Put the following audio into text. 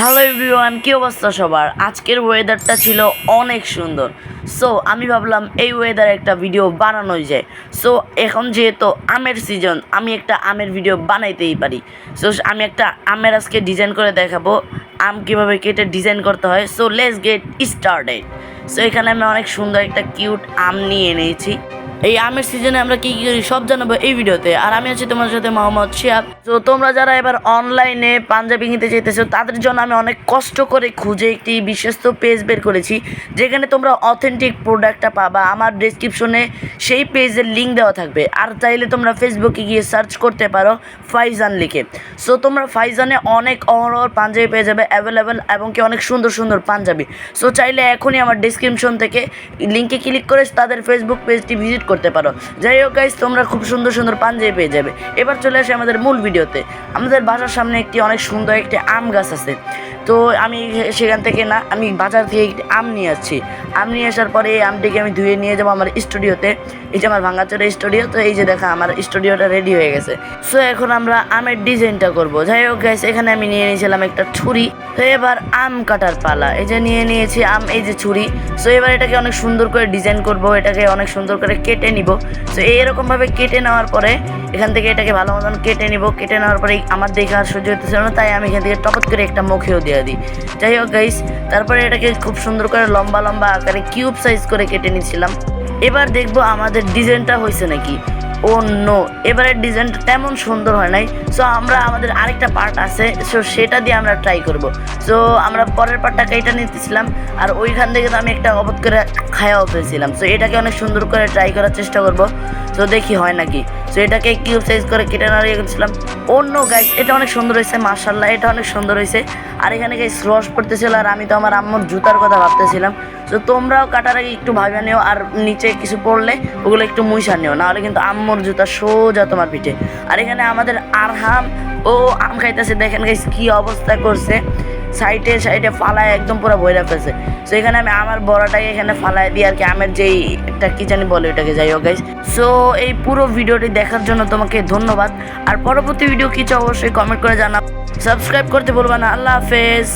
Hello everyone, কী অবস্থা সবার? আজকের ওয়েদারটা ছিল অনেক সুন্দর। সো আমি ভাবলাম এই ওয়েদারে একটা ভিডিও বানানোই যায়। সো এখন যেহেতু আমের সিজন আমি একটা আমের ভিডিও বানাইতেই পারি। সো আমি একটা আমের আজকে ডিজাইন করে দেখাবো, আম কীভাবে কেটে ডিজাইন করতে হয়। So let's get started so এখানে আমি অনেক সুন্দর একটা কিউট আম নিয়ে এনেছি। এই আমের সিজনে আমরা কি কি করি সব জানাব এই ভিডিওতে। আর আমি আছি তোমার সাথে মোহাম্মদ শিয়াব। তো তোমরা যারা এবার অনলাইনে পাঞ্জাবি কিনতে চাইতেছো, তাদের জন্য আমি অনেক কষ্ট করে খুঁজে একটি বিশ্বস্ত পেজ বের করেছি, যেখানে তোমরা অথেন্টিক প্রোডাক্টটা পাবা। আমার ডিসক্রিপশনে সেই পেজের লিঙ্ক দেওয়া থাকবে। আর চাইলে তোমরা ফেসবুকে গিয়ে সার্চ করতে পারো ফাইজান লিখে। সো তোমরা ফাইজানে অনেক অহরহ পাঞ্জাবি পেয়ে যাবে অ্যাভেলেবেল এবং কি অনেক সুন্দর সুন্দর পাঞ্জাবি। সো চাইলে এখনই আমার ডিসক্রিপশন থেকে লিঙ্কে ক্লিক করে তাদের ফেসবুক পেজটি ভিজিট করতে পারো। যাই হোক গাইজ তোমরা খুব সুন্দর সুন্দর পাঞ্জাবি পেয়ে যাবে। এবার চলে আসে আমাদের মূল ভিডিওতে। আমাদের বাসার সামনে একটি অনেক সুন্দর একটি আম গাছ আছে। তো আমি সেখান থেকে না, আমি বাজার থেকে একটি আম নিয়ে আসছি। আম নিয়ে আসার পরে এই আমটিকে আমি ধুয়ে নিয়ে যাব আমার স্টুডিওতে। এই যে আমার ভাঙাচোরা স্টুডিও, তো এই যে দেখা আমার স্টুডিওটা রেডি হয়ে গেছে। সো এখন আমরা আমের ডিজাইনটা করব। যাই হোক গাইস এখানে আমি নিয়ে নিয়েছিলাম একটা ছুরি। তো এবার আম কাটার পালা। এই যে নিয়ে নিয়েছি আম, এই যে ছুরি। সো এবার এটাকে অনেক সুন্দর করে ডিজাইন করব। এটাকে অনেক সুন্দর করে কেটে নিব। সো এইরকমভাবে কেটে নেওয়ার পরে এখান থেকে এটাকে ভালো মতন কেটে নিব। কেটে নেওয়ার পরে আমার দেখে আর সহ্য হতেছিল না, তাই আমি এখান থেকে টপত করে একটা মুখেও দিয়ে দিই। যাই হোক গাইস তারপরে এটাকে খুব সুন্দর করে লম্বা লম্বা আকারে কিউব সাইজ করে কেটে নিয়েছিলাম এবার দেখব আমাদের ডিজাইনটা হয়েছে নাকি। ও নো এবারের ডিজাইনটা তেমন সুন্দর হয় নাই। সো আমরা আমাদের আরেকটা পার্ট আছে। সো সেটা দিয়ে আমরা ট্রাই করব। সো আমরা পরের পার্টটা কেটে নিতেছিলাম। আর ওইখান থেকে তো আমি একটা অবধ করে খায়াও ফেলছিলাম সো এটাকে অনেক সুন্দর করে ট্রাই করার চেষ্টা করব। তো দেখি হয় নাকি। সো এটাকে কিউব সাইজ করে কেটে ইয়ে করছিলাম অন্য গাইস এটা অনেক সুন্দর হয়েছে মার্শাল্লাহ এটা অনেক সুন্দর হয়েছে। আর এখানে গাইস রস পড়তেছিল আর আমি তো আমার আম্মুর জুতার কথা ভাবতেছিলাম। তো তোমরাও কাটার আগে একটু ভাবে নিও, আর নিচে কিছু পড়লে ওগুলো একটু মুইসা নিও, নাহলে কিন্তু আম্মুর জুতা সোজা তোমার পিঠে। আর এখানে আমাদের আরহাম, ও আম খাইতেছে, দেখেন গাইস কি অবস্থা করছে। সাইডে সাইডে ফালায় একদম পুরো বইরা ফেলছে। সো এখানে আমি আমার বড়াটাকে এখানে ফালায় দিই, আর কি আমের যেই একটা কি জানি বলে ওটাকে, যাই হোক গাইস সো এই পুরো ভিডিওটি দেখার জন্য তোমাকে ধন্যবাদ। আর পরবর্তী ভিডিও কিছু অবশ্যই কমেন্ট করে জানাও। সাবস্ক্রাইব করতে বলবা না, আল্লাহ হাফেজ।